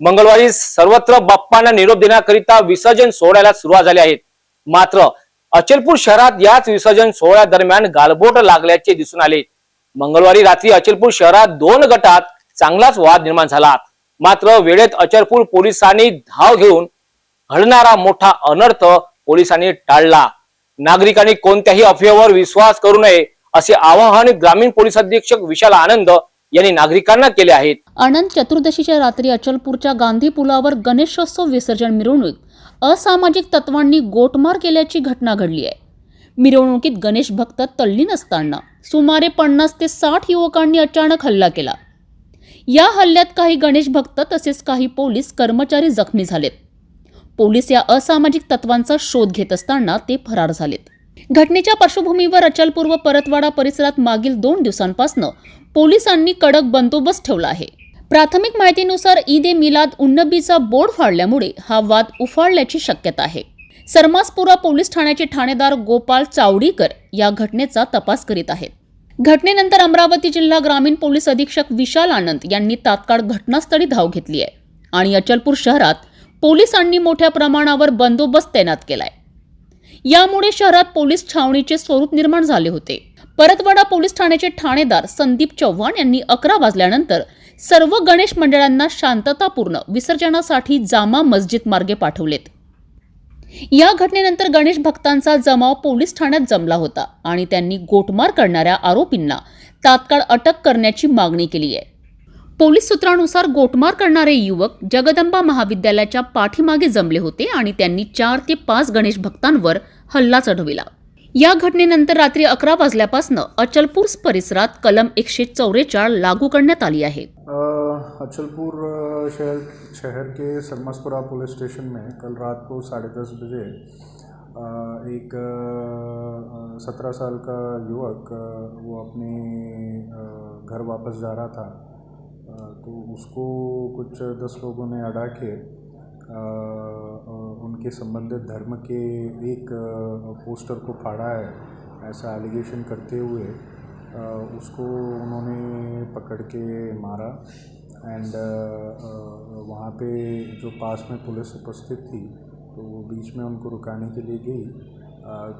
मंगळवारी सर्वत्र बाप्पांना निरोप देण्याकरिता विसर्जन सोहळ्याला सुरुवात झाली आहे. मात्र अचलपूर शहरात याच विसर्जन सोहळ्या दरम्यान गालबोट लागल्याचे दिसून आले. मंगळवारी रात्री अचलपूर शहरात दोन गटात चांगलाच वाद निर्माण झाला. मात्र वेळेत अचलपूर पोलिसांनी धाव घेऊन घडणारा मोठा अनर्थ पोलिसांनी टाळला. नागरिकांनी कोणत्याही अफवेवर विश्वास करू नये असे आवाहन ग्रामीण पोलीस अधीक्षक विशाल आनंद यांनी नागरिकांना केले आहेत. अनंत चतुर्दशीच्या रात्री अचलपूरच्या गांधी पुलावर गणेशोत्सव विसर्जन मिरवणूक. असामाजिक तत्वांनी गोटमार केल्याची घटना घडली आहे. मिरवणुकीत गणेश भक्त तल्लीन असताना सुमारे पन्नास ते साठ युवकांनी अचानक हल्ला केला. या हल्ल्यात काही गणेश भक्त तसेच काही पोलीस कर्मचारी जखमी झालेत. पोलीस या असामाजिक तत्वांचा शोध घेत असताना ते फरार झालेत. घटनेच्या पार्श्वभूमीवर अचलपूर्व परतवाडा परिसरात मागील दोन दिवसांपासून पोलिसांनी कडक बंदोबस्त ठेवला आहे. प्राथमिक माहितीनुसार ईद ए मिलाद उन्नबीचा बोर्ड फाडल्यामुळे हा वाद उफाळल्याची शक्यता आहे. सरमासपुरा पोलीस ठाण्याचे ठाणेदार गोपाल चावडीकर या घटनेचा तपास करीत आहेत. घटनेनंतर अमरावती जिल्हा ग्रामीण पोलीस अधीक्षक विशाल आनंद यांनी तात्काळ घटनास्थळी धाव घेतली आहे आणि अचलपूर शहरात पोलिसांनी मोठ्या प्रमाणावर बंदोबस्त तैनात केलाय. यामुळे शहरात पोलीस छावणीचे स्वरूप निर्माण झाले होते. परतवाडा पोलीस ठाण्याचे ठाणेदार संदीप चव्हाण यांनी अकरा वाजल्यानंतर सर्व गणेश मंडळांना शांततापूर्ण विसर्जनासाठी जामा मस्जिद मार्गे पाठवलेत. या घटनेनंतर गणेश भक्तांचा जमाव पोलीस ठाण्यात जमला होता आणि त्यांनी गोटमार करणाऱ्या आरोपींना तात्काळ अटक करण्याची मागणी केली आहे. पोलीस सूत्रानुसार गोटमार करणारे युवक जगदंबा महाविद्यालयाच्या पाठीमागे जमले होते आणि त्यांनी चार ते पाच गणेश भक्तांवर हल्ला चढविला. या घटनेनंतर रात्री अकरा वाजल्यापासून अचलपूर परिसरात कलम एकशे चौवेचाळ लागू करण्यात आली आहे. अचलपुर शहर शहर के सरमसपुरा पुलिस स्टेशन में कल रात को साढ़े दस बजे एक सत्रह साल का युवक वो अपने घर वापस जा रहा था। तो उसको कुछ दस लोगों ने अड़ा के अ, संबंधित धर्म के एक पोस्टर को फाड़ा है ऐसा एलिगेशन करते हुए उसको उन्होंने पकड़ के मारा एंड वहाँ पे जो पास में पुलिस उपस्थित थी तो वो बीच में उनको रुकाने के लिए गई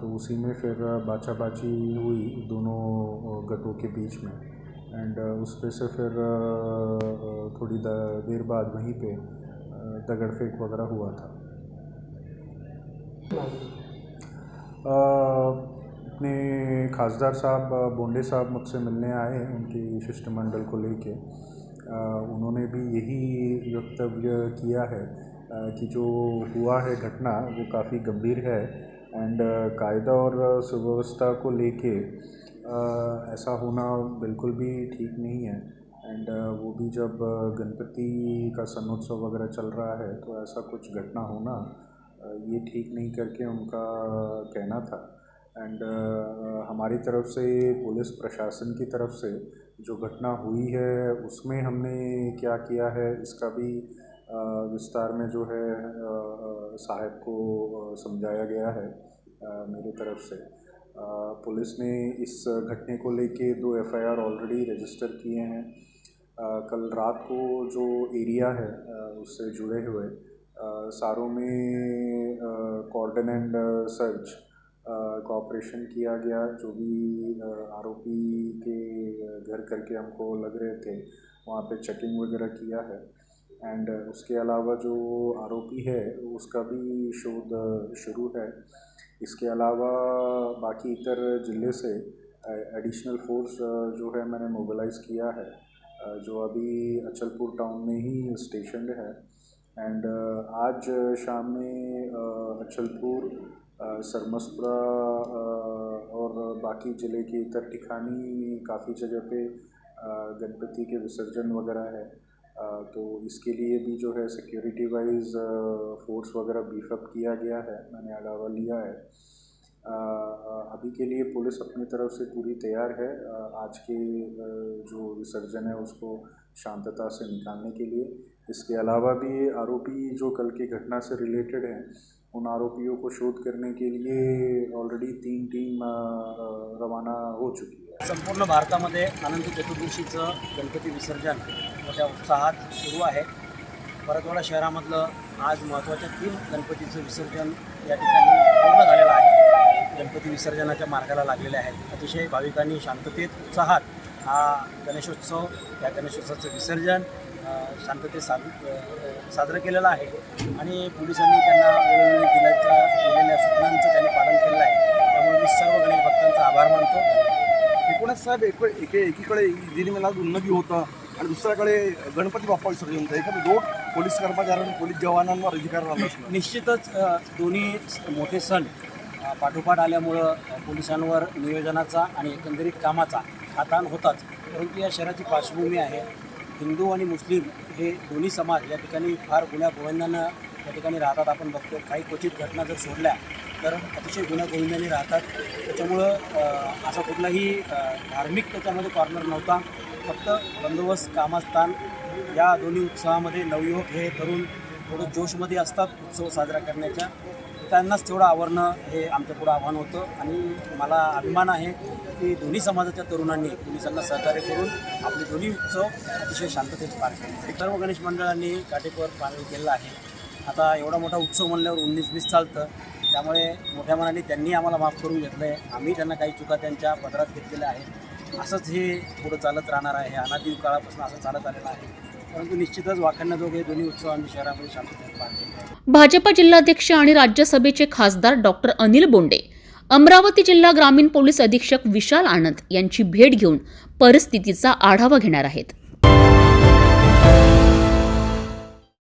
तो उसी में फिर बाचाबाची हुई दोनों गटों के बीच में एंड उस पे से फिर थोड़ी देर बाद वहीं पे दगड़ फेंक वगैरह हुआ था। अपने खासदार साहब बोंडे साहब मुझसे मिलने आए हैं, उनके शिष्टमंडल को लेके। उन्होंने भी यही वक्तव्य किया है कि जो हुआ है घटना, वो काफ़ी गंभीर है एंड कायदा और सुव्यवस्था को लेके ऐसा होना बिल्कुल भी ठीक नहीं है। एंड वो भी जब गणपति का सनोत्सव वगैरह चल रहा है तो ऐसा कुछ घटना होना ये ठीक नहीं करके उनका कहना था। एंड हमारी तरफ़ से, पुलिस प्रशासन की तरफ़ से जो घटना हुई है, उसमें हमने क्या किया है, इसका भी विस्तार में जो है साहब को समझाया गया है मेरी तरफ़ से। पुलिस ने इस घटने को लेके दो एफआईआर ऑलरेडी रजिस्टर किए हैं। कल रात को जो एरिया है उससे जुड़े हुए सारों में कॉर्डन एंड सर्च का ऑपरेशन किया गया, जो भी आरोपी के घर करके हमको लग रहे थे, वहाँ पे चेकिंग वगैरह किया है। एंड उसके अलावा जो आरोपी है, उसका भी शोध, शुरू है। इसके अलावा बाकी इतर ज़िले से एडिशनल फोर्स जो है मैंने मोबिलाइज़ किया है। जो अभी अचलपुर टाउन में ही स्टेशनड है। एंड आज शाम में अ, अचलपुर सरमसपुरा और बाकी ज़िले के इतर ठिकानी काफ़ी जगह पे गणपति के विसर्जन वगैरह है। तो इसके लिए भी जो है सिक्योरिटी वाइज फोर्स वगैरह बीफअप किया गया है मैंने अलावा लिया है। अभी के लिए पुलिस अपनी तरफ़ से पूरी तैयार है। आज के जो विसर्जन है उसको शांतता से निकालने के लिए। इसके अलावा भी आरोपी जो कल की घटना से रिलेटेड हैं उन आरोपियों को शोध करने के लिए ऑलरेडी तीन टीम रवाना हो चुकी है। संपूर्ण भारतामध्ये अनंत चतुर्दशीचं गणपती विसर्जन मोठ्या उत्साहात सुरू आहे. परतवाडा शहरामधलं आज महत्त्वाच्या तीन गणपतीचं विसर्जन या ठिकाणी पूर्ण झालेलं आहे. गणपती विसर्जनाच्या मार्गाला लागलेले आहेत. अतिशय भाविकांनी शांततेत उत्साहात हा गणेशोत्सव या गणेशोत्सवाचं विसर्जन शांततेत साध अ, साजरं केलेलं आहे. आणि पोलिसांनी त्यांना वेळोवेळी दिल्याच्या दिलेल्या सूचनांचं त्यांनी पालन केलेलं आहे. त्यामुळे मी सर्व गणेश भक्तांचा आभार मानतो. एकूणच साहेब एक एके एकीकडे मिलाद उन्नती होतं आणि दुसऱ्याकडे गणपती बाप्पा विसर्जन होतं. एखादं दोन पोलीस कर्मचाऱ्यांवर पोलीस जवानांवर अधिकार असणार निश्चितच दोन्ही मोठे सण पाठोपाठ आल्यामुळं पोलिसांवर नियोजनाचा आणि एकंदरीत कामाचा हा ताण होताच परंतु या शहराची पार्श्वभूमी आहे. हिंदू आणि मुस्लिम हे दोन्ही समाज या ठिकाणी फार गुन्ह्या गोविंदानं या ठिकाणी राहतात. आपण बघतो काही क्वचित घटना जर सोडल्या तर अतिशय गुन्ह्या गोविंदाने राहतात. त्याच्यामुळं असा कुठलाही धार्मिक त्याच्यामध्ये कॉर्नर नव्हता. फक्त बंदोबस्त कामास्थान या दोन्ही उत्सवामध्ये नवयुवक हे तरुण थोडं जोशमध्ये असतात उत्सव साजरा करण्याच्या. त्यांनाच तेवढं आवरणं हे आमच्या पुढं आव्हान होतं. आणि मला अभिमान आहे की दोन्ही समाजाच्या तरुणांनी पोलिसांना सहकार्य करून आपले दोन्ही उत्सव अतिशय शांततेत पार केले. सर्व गणेश मंडळांनी काटेकोर पालन केलेलं आहे. आता एवढा मोठा उत्सव म्हणल्यावर उन्नीस वीस चालतं. त्यामुळे मोठ्या मनाने त्यांनी आम्हाला माफ करून घेतलं आहे आम्ही त्यांना काही चुका त्यांच्या पदरात घेतलेल्या आहेत. असंच हे पुढं चालत राहणार आहे. अनादिव काळापासून असं चालत आलेलं आहे. परंतु निश्चितच वाखाणण्याजोगे दोन्ही उत्सव आम्ही शहरामध्ये शांततेत भाजपा जिल्हाध्यक्ष आणि राज्यसभेचे खासदार डॉक्टर अनिल बोंडे अमरावती जिल्हा ग्रामीण पोलीस अधीक्षक विशाल आनंद यांची भेट घेऊन परिस्थितीचा आढावा घेणार आहेत.